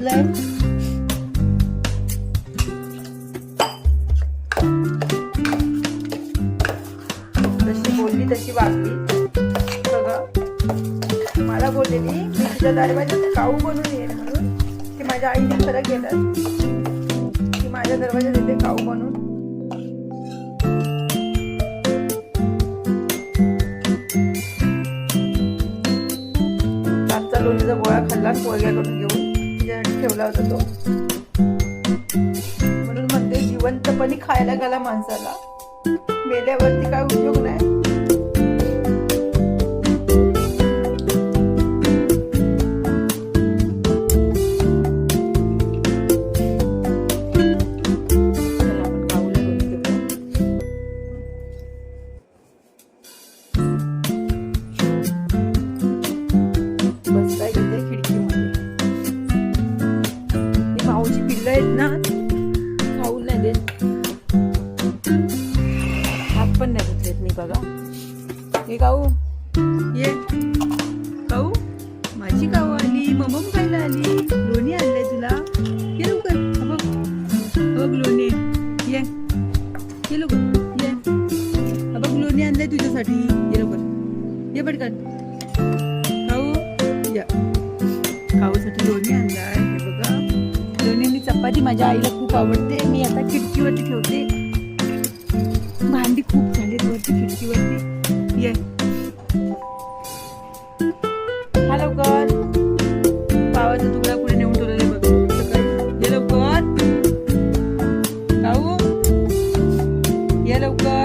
हाय जशी बोलली तशी वागली. सगळं मला बोललेली मी तुझ्या दरवाजात काऊ बनून येईल म्हणून? की माझ्या आईने खरं केलं? की माझ्या दरवाजात येते काऊ बनून? लोणीचा गोळा खाल्ला पोळग्याकडून घेऊन घेऊ ठेवला होता तो. म्हणून म्हणते जिवंतपणी खायला घाला माणसाला. मेल्यावरती काय उपयोग नाही. आणलंय ये लवकर. ये पटकन. खाऊ. या. खाऊसाठी लोणी आणलाय हे बघा. लोणी चपाती माझ्या आईला खूप आवडते. मी आता खिडकीवरती ठेवते. भांडी खूप झाली वरती खिडकीवरती. ये. हा लवकर. पावाचा तुकडा कुठे नेऊन ठेवलेला बघ. ये लवकर. खाऊ. ये लवकर.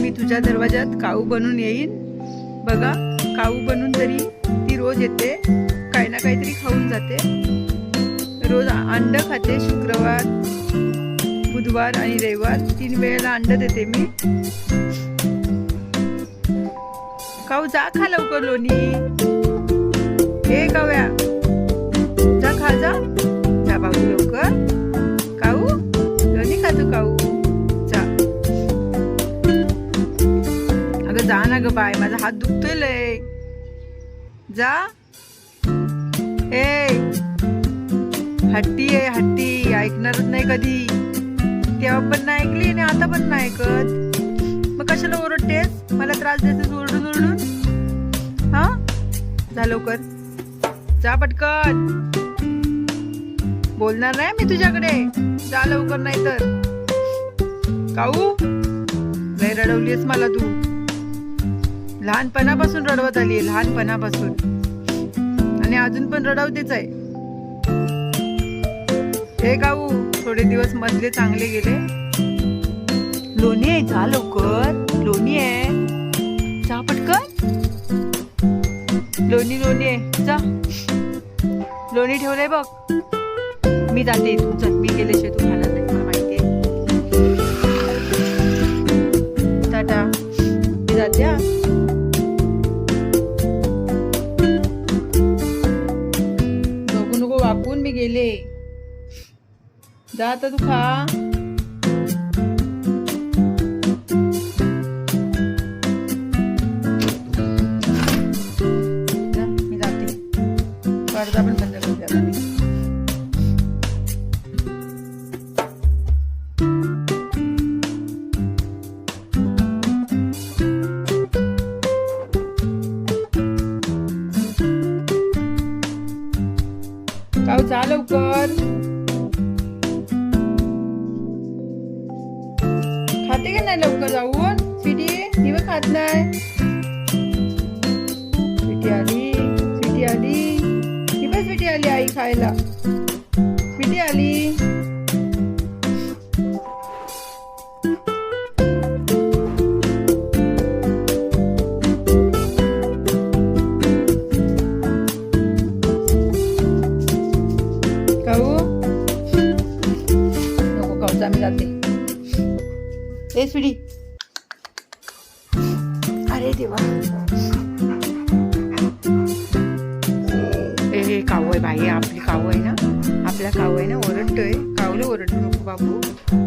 मी तुझ्या दरवाजात काऊ बनून येईन? बघा काऊ बनून तरी ती रोज येते काही ना काहीतरी खाऊन जाते. रोज अंड खाते शुक्रवार बुधवार आणि रविवार. तीन वेळेला अंड देते मी. काऊ जा खा लवकर लोणी. हे काव्या. ग बाय माझा हात दुखतोय लय. जा. ए. हट्टी आहे हट्टी. ऐकणारच नाही कधी. तेव्हा पण नाही ऐकली आणि आता पण नाही ऐकत. मग कशाला ओरडतेस? मला त्रास देतेस ओरडून ओरडून? हा? जा लवकर. जा पटकन. बोलणार नाही मी तुझ्याकडे. जा लवकर नाही तर काऊ? लय रडवलीस मला तू. लहानपणापासून रडवत आली आहे लहानपणापासून. आणि अजून पण रडवतेच आहे. हे गाऊ थोडे दिवस मधले चांगले गेले. लोणी आहे जा लवकर. लोणी आहे. जा पटकन. लोणी लोणी आहे. जा. लोणी ठेवलंय बघ. मी जाते तू चल मी गेल्याशिवाय तू खाणार नाही मला माहिती आहे. टाटा. मी जाते हा. जा आता तू खा खाते का नाही लवकर जाऊन? सिटी ही खात नाही. सिटी आली सिटी आली. ही बस आली आई खायला. सिटी आली. बाई आपली काऊ आहे ना? आपला काऊ आहे ना ओरडतोय. काऊला ओरडू नको बाबू.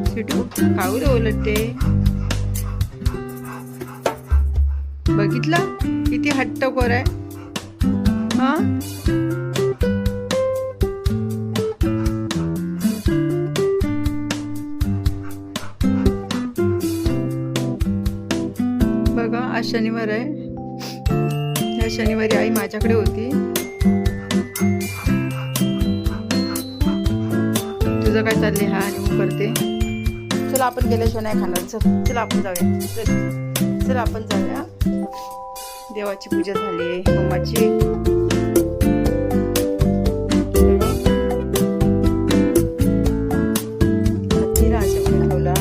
स्वीटू काऊला ओरडते. बघितलं? किती हट्टखोर आहे. हा? बघा आज शनिवार आहे. या शनिवारी आई माझ्याकडे होती. तुझं काय चाललंय? हा आणि मग करते. चला आपण गेल्याशिवाय नाही खाणार चल. चला आपण जाऊया. चल. चल आपण जाऊया. देवाची पूजा झाली आहे. मम्माची. ठेवला.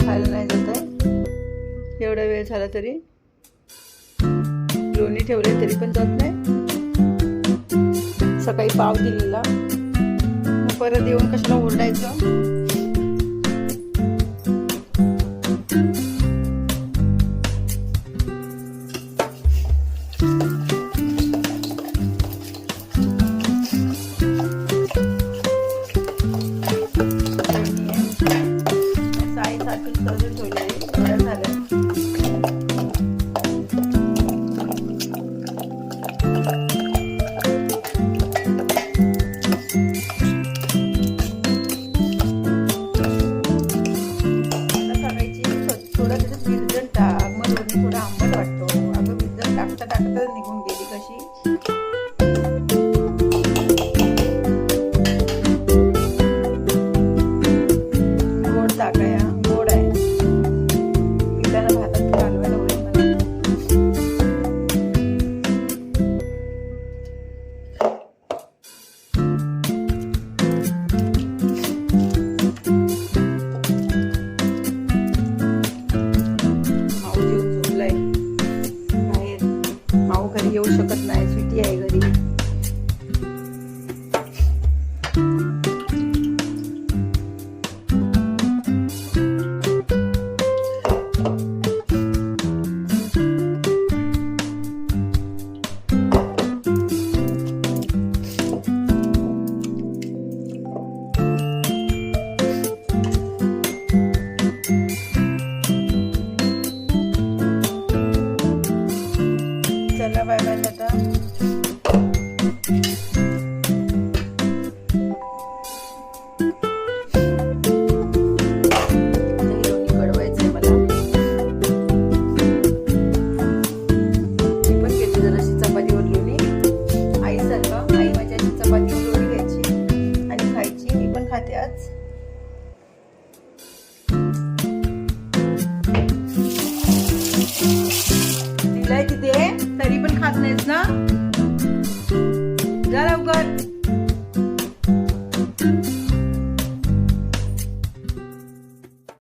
खायला नाही जात आहे. एवढा वेळ झाला तरी. लोणी ठेवले तरी पण जात नाही. सकाळी पाव दिलेला. परत येऊन कशाला ओरडायचं?